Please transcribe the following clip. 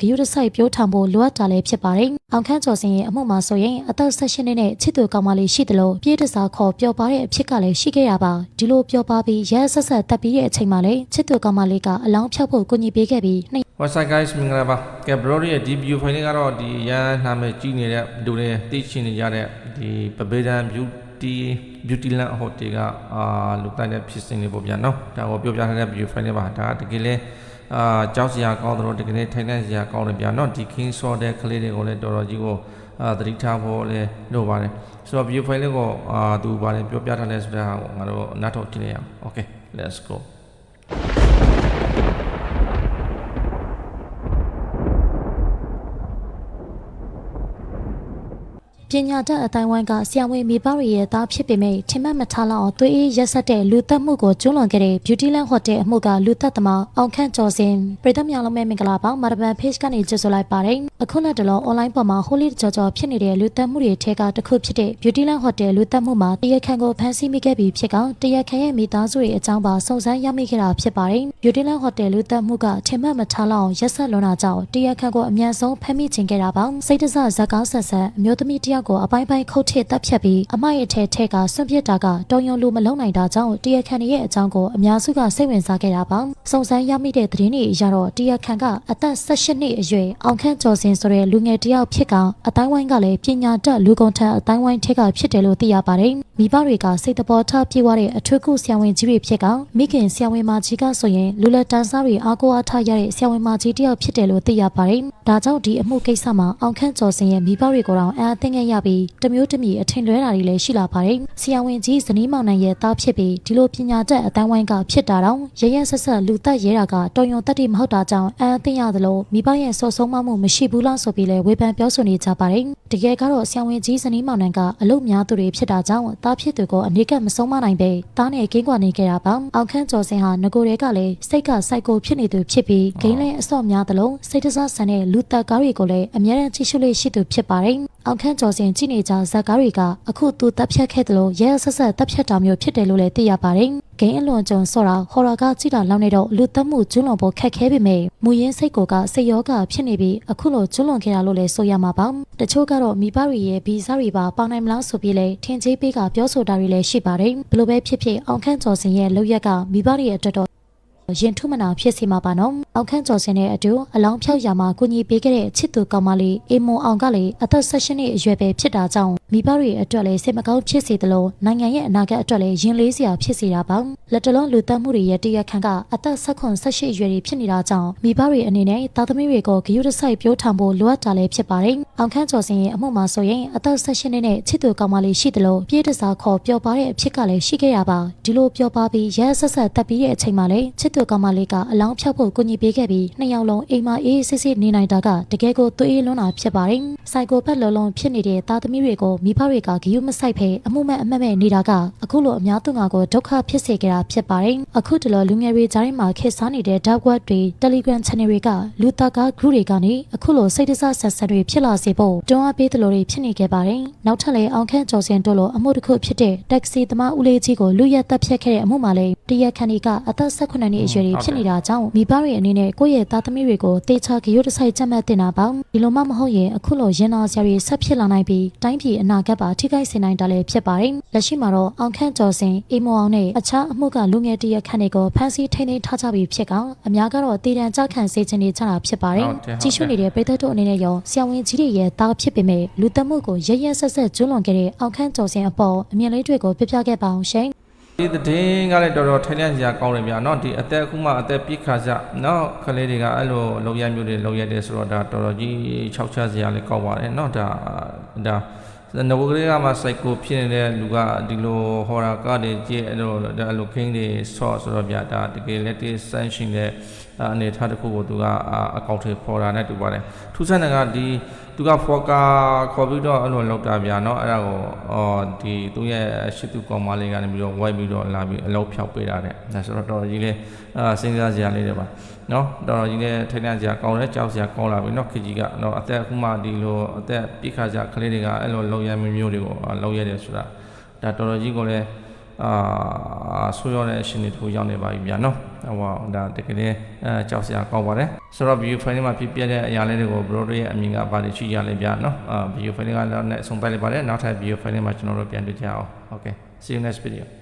ဂရုတစိုက်ပြောထောင်ဖို့လိုအပ်တာလည်းဖြစ်ပါတယ်။အောင်ခန့်ကျော်စင်ရဲ့အမှုမှာဆိုရင်အသက်16နှစ်နဲ့ချစ်သူကောင်မလေးရှိတယ်လို့ပြေးတစားခေါ်ပျော်ပါတဲ့အဖြစ်ကလည်းရှိခဲ့ရပါဒီလိုပျော်ပါပြီးရဲဆက်ဆက်တက်ပြီးတဲ့အချိန်မှာလည်းချစ်သူကောင်မလေးကအလောင်းဖြောက်ဖို့ကူညီပေးခဲ့ပြီးနှစ် What's up guys မင်္ဂလာပါကဲ bro ရဲ့ဒီ view file လေးကတော့ဒီရန်နာမည်ကြီးနေတဲ့လူတွေသိချင်နေကြတဲ့ဒီပပေဒန် beauty beauty land hotel ကအာလူတိုင်းတဲ့ဖြစ်စဉ်လေးပေါ့ဗျာနော်ဒါကိုပြောပြထားတဲ့ view file လေးပါဒါကတကယ်လဲ အာကြောက်စရာကောင်းတယ်လို့တကယ်လဲထိုင်တဲ့စရာကောင်းတယ်ဗျာနော်ဒီ king saw တဲ့ကလေးတွေကိုလည်းတော်တော်ကြီးကိုအာသတိထားဖို့လည်းလိုပါတယ်ဆိုတော့ view file လေးကိုအာသူဗာလဲပြောပြထားလဲဆိုတဲ့ဟာကိုငါတို့နားထောင်ကြည့်လိုက်အောင် okay let's go ပညာတတ်အတိုင်းဝိုင်းကဆရာဝန်မိဘတွေရဲ့သားဖြစ်ပေမဲ့ထင်မှတ်မထားလောက်အောင်သွေးအေးရက်ဆက်တဲ့လူသက်မှုကိုကျူးလွန်ခဲ့တဲ့ Beautyland Hotel အမှုကလူသက်သမားအောင်ခန့်ကျော်စင်ပြည်သူများလုံးမဲ့မင်္ဂလာပါမာရဘန် page ကနေကြိုဆိုလိုက်ပါတယ်အခုလက်တလော online ပေါ်မှာ holy ကြော်ကြော်ဖြစ်နေတဲ့လူသက်မှုတွေထဲကတစ်ခုဖြစ်တဲ့ Beautyland Hotel လူသက်မှုမှာတရက်ခန့်ကိုဖမ်းဆီးမိခဲ့ပြီးဖြစ်ကောင်တရက်ခန့်ရဲ့မိသားစုတွေအကြောင်းပါစုံစမ်းရမိခဲ့တာဖြစ်ပါတယ် Beautyland Hotel လူသက်မှုကထင်မှတ်မထားလောက်အောင်ရက်ဆက်လွန်တာကြောင့်တရက်ခန့်ကိုအမြန်ဆုံးဖမ်းမိခြင်းခဲ့တာပါစိတ်တဆဇက်ကောင်းဆက်ဆက်အမျိုးသမီးတယောက်ကိုအပိုင်းပိုင်းခုတ်ထစ်တပ်ဖြတ်ပြီးအမိုက်အထက်ထက်ကဆွန့်ပစ်တာကတော်ရုံလူမလုံနိုင်တာကြောင့်တရက်ခန့်ရဲ့အကြောင်းကိုအများစုကစိတ်ဝင်စားခဲ့တာပါစုံစမ်းရမိတဲ့သတင်းတွေအရတော့တရက်ခန့်ကအသက်18နှစ်အရွယ်အောင်ခန့်ကျော်စင်ဆိုတဲ့လူငယ်တယောက်ဖြစ်ကအတိုင်းဝိုင်းကလည်းပညာတတ်လူကုန်ထက်အတိုင်းဝိုင်းထက်ကဖြစ်တယ်လို့သိရပါတယ်မိဘတွေကစိတ်တဘောထားပြေးွားတဲ့အထွေကူဆရာဝန်ကြီးတွေဖြစ်ကမိခင်ဆရာဝန်မကြီးကဆိုရင်လူလက်တန်းစားတွေအားကိုးအားထားရတဲ့ဆရာဝန်မကြီးတယောက်ဖြစ်တယ်လို့သိရပါတယ်ဒါကြောင့်ဒီအမှုကိစ္စမှာအောင်ခန့်ကျော်စင်ရဲ့မိဘတွေကိုတော့အံအသင့်ခဲ့ရပြီးတမျိုးတမျိုးအထင်လွဲတာတွေလည်းရှိလာပါတယ်ဆရာဝန်ကြီးဇနီးမောင်နှံရဲ့သားဖြစ်ပြီးဒီလိုပညာတတ်အတိုင်းဝိုင်းကဖြစ်တာတော့ရရဆက်ဆက်လူသက်ရဲတာကတော်ရုံတက်တိမဟုတ်တာကြောင့်အံအသင့်ရသလိုမိဘရဲ့စော်ဆုံးမမှုမရှိဘူးလားဆိုပြီးလဲဝေဖန်ပြောဆိုနေကြပါတယ်တကယ်ကတော့ဆရာဝန်ကြီးဇနီးမောင်နှံကအလုပ်များသူတွေဖြစ်တာကြောင့်သားဖြစ်သူကိုအနေကမဆုံးမနိုင်ပဲသားနဲ့ကင်းကွာနေကြတာပါအောင်ခန့်ကျော်စင်ဟာငကိုတွေကလည်းစိတ်ကစိုက်ကိုဖြစ်နေသူဖြစ်ပြီးဂိမ်းလဲအစော့များသလိုစိတ်တစားဆန်တဲ့လူသက်ကားတွေကိုလည်းအများရန်ကြည့်ရှုလေးရှိသူဖြစ်ပါတယ်အောင်ခန့်ကျော်စင်ကြည့်နေကြဇက်ကားတွေကအခုသူတပ်ဖြတ်ခဲ့တယ်လို့ရဲဆက်ဆက်တပ်ဖြတ်တာမျိုးဖြစ်တယ်လို့လည်းသိရပါတယ်ဂိမ်းအလွန်ကြုံဆော့တာဟော်ရာကကြည့်တာလောက်နေတော့လူသက်မှုကျွလွန်ဖို့ခက်ခဲပေမဲ့မူရင်းစိတ်ကိုကစိတ်ယောဂဖြစ်နေပြီးအခုလိုကျွလွန်ခဲ့တာလို့လည်းဆိုရမှာပါတချို့ကတော့မိဘတွေရဲ့ဗီဇတွေပါပေါနိုင်မလားဆိုပြီးလဲထင်ကြီးပေးကပြောဆိုတာတွေလည်းရှိပါတယ်ဘလို့ပဲဖြစ်ဖြစ်အောင်ခန့်ကျော်စင်ရဲ့လောက်ရက်ကမိဘတွေရဲ့အတွက်တော့ ရင်ထုမနာဖြစ်စီမှာပါနော်။အောင်ခန့်ကျော်စင်တဲ့အတူအလောင်းဖြောက်ရာမှာကိုကြီးပေးခဲ့တဲ့ချစ်သူကောင်မလေးအေမွန်အောင်ကလည်းအသက်16နှစ်အရွယ်ပဲဖြစ်တာကြောင့် မိဘတွေအတွက်လည်းစိတ်မကောင်းဖြစ်စေသလိုနိုင်ငံရဲ့အနာဂတ်အတွက်လည်းရင်လေးစရာဖြစ်စေတာပါ။လက်တလုံးလူသက်မှုတွေရဲ့တရားခံကအသက်16 18အရွယ်တွေဖြစ်နေတာကြောင့်မိဘတွေအနေနဲ့သားသမီးတွေကိုဂရုတစိုက်ပြောထောင်ဖို့လိုအပ်တာလည်းဖြစ်ပါတယ်။အောင်ခန့်ကျော်စင်ရဲ့အမှုမှာဆိုရင်အသက်16နှစ်နဲ့ချစ်သူကောင်မလေးရှိသလိုပြေးတစားခေါ်ပျော်ပါတဲ့အဖြစ်ကလည်းရှိခဲ့ရပါဒီလိုပျော်ပါပြီးရဲဆက်ဆက်တက်ပြီးတဲ့အချိန်မှာလည်းချစ်သူကောင်မလေးကအလောင်းဖြောက်ဖို့ကူညီပေးခဲ့ပြီးနှစ်ယောက်လုံးအိမ်မှာအေးအေးဆေးဆေးနေနိုင်တာကတကယ်ကိုသွေးအေးလွန်းတာဖြစ်ပါတယ်။စိုက်ကိုဖက်လုံးလုံးဖြစ်နေတဲ့သားသမီးတွေကိုမိဘတွေကဂရုမစိုက်ဖဲအမှုမဲ့အမှတ်မဲ့နေတာကအခုလိုအများသူငါကိုဒုက္ခဖြစ်စေကြတာဖြစ်ပါတယ်။အခုတလောလူငယ်တွေကြားထဲမှာခေတ်စားနေတဲ့ dark web တွေ Telegram channel တွေကလူသားကား group တွေကနေအခုလိုစိတ်တဆဆက်ဆက်တွေဖြစ်လာစေဖို့တွန်းအားပေးသလိုတွေဖြစ်နေခဲ့ပါတယ်။နောက်ထပ်လည်းအောင်ခန့်ကျော်စင်တို့လိုအမှုတစ်ခုဖြစ်တဲ့ taxi သမားဦးလေးကြီးကိုလူရက်တက်ဖြတ်ခဲ့တဲ့အမှုမှာလည်းတရက်ခဏီကအသက်18နှစ်အရွယ်တွေဖြစ်နေတာကြောင့်မိဘတွေအနေနဲ့ကိုယ့်ရဲ့သားသမီးတွေကိုတေချာဂရုတစိုက်ကြက်မှတ်တင်တာပါဒီလိုမှမဟုတ်ရင်အခုလိုရင်နာစရာတွေဆက်ဖြစ်လာနိုင်ပြီးတိုင်းပြည်အနာဂတ်ပါထိခိုက်စေနိုင်တာလည်းဖြစ်ပါတယ်လက်ရှိမှာတော့အောင်ခန့်ကျော်စင်အေးမောင်နဲ့အခြားအမှုကလူငယ်တရက်ခန့်တွေကိုဖမ်းဆီးထိန်းသိမ်းထားကြပြီးဖြစ်ကောင်အများကတော့တည်တံကြခံစေခြင်းတွေချတာဖြစ်ပါတယ်ကြီးစုနေတဲ့ပြည်သက်တို့အနေနဲ့ရောဆရာဝန်ကြီးတွေရဲ့သားဖြစ်ပေမဲ့လူသက်မှုကိုရရဆက်ဆက်ကျွလွန်ခဲ့တဲ့အောင်ခန့်ကျော်စင်အပေါ်အမြင်လေးတွေကိုပြပြခဲ့ပါအောင်ရှင် ဒီသတင်းကလည်းတော်တော်ထိုင်လန့်စရာကောင်းတယ်ဗျာเนาะဒီအသက်အခုမှအသက်ပြစ်ခါကြเนาะကလေးတွေကအဲ့လိုလုံရမျိုးတွေလုံရတယ်ဆိုတော့ဒါတော်တော်ကြီးခြောက်ချစရာလည်းကောင်းပါတယ်เนาะဒါဒါ နဘကလေးကမှစိုက်ကိုဖြစ်နေတဲ့လူကဒီလိုဟော်ရာကတွေကြည့်အဲ့လိုဒါအဲ့လိုခင်းတွေဆော့ဆိုတော့ဗျာဒါတကယ်လက်တေးဆန်းရှင်တဲ့အနေထားတစ်ခုကိုသူကအကောင့်ထဲပေါ်တာနဲ့တူပါတယ်ထူးဆန်းတဲ့ကဒီသူကဖော်ကာခေါ်ပြီးတော့အဲ့လိုလောက်တာဗျာเนาะအဲ့ဒါကိုအော်ဒီသူရဲ့ရှစ်သူကောင်မလေးကနေပြီးတော့ဝိုက်ပြီးတော့လာပြီးအလောက်ဖြောက်ပေးတာတဲ့ဒါဆိုတော့တော်တော်ကြီးလေးအာစဉ်းစားစရာလေးတွေပါ နော်တော်တော်ကြီးလည်းထိုင်တန်းစရာကောင်းတယ်ကြောက်စရာကောင်းလာပြီနော်ခင်ကြီးကနော်အသက်အခုမှဒီလိုအသက်ပြိခါကြကလေးတွေကအဲ့လိုလုံရမျိုးမျိုးတွေကိုလုံရတယ်ဆိုတာဒါတော်တော်ကြီးကလည်းအာဆိုးရတဲ့အရှင်တွေတို့ရောက်နေပါပြီဗျာနော်ဟိုဒါတကယ်လည်းအဲကြောက်စရာကောင်းပါတယ်ဆိုတော့ view file မှာဖြစ်ပြတဲ့အရာလေးတွေကိုဘရိုတို့ရဲ့အမြင်ကဘာတွေရှိရလဲဗျာနော်အာ view file ကတော့လည်းအဆုံးသတ်လိုက်ပါတယ်နောက်ထပ် view file မှာကျွန်တော်တို့ပြန်တွေ့ကြအောင် okay see you next video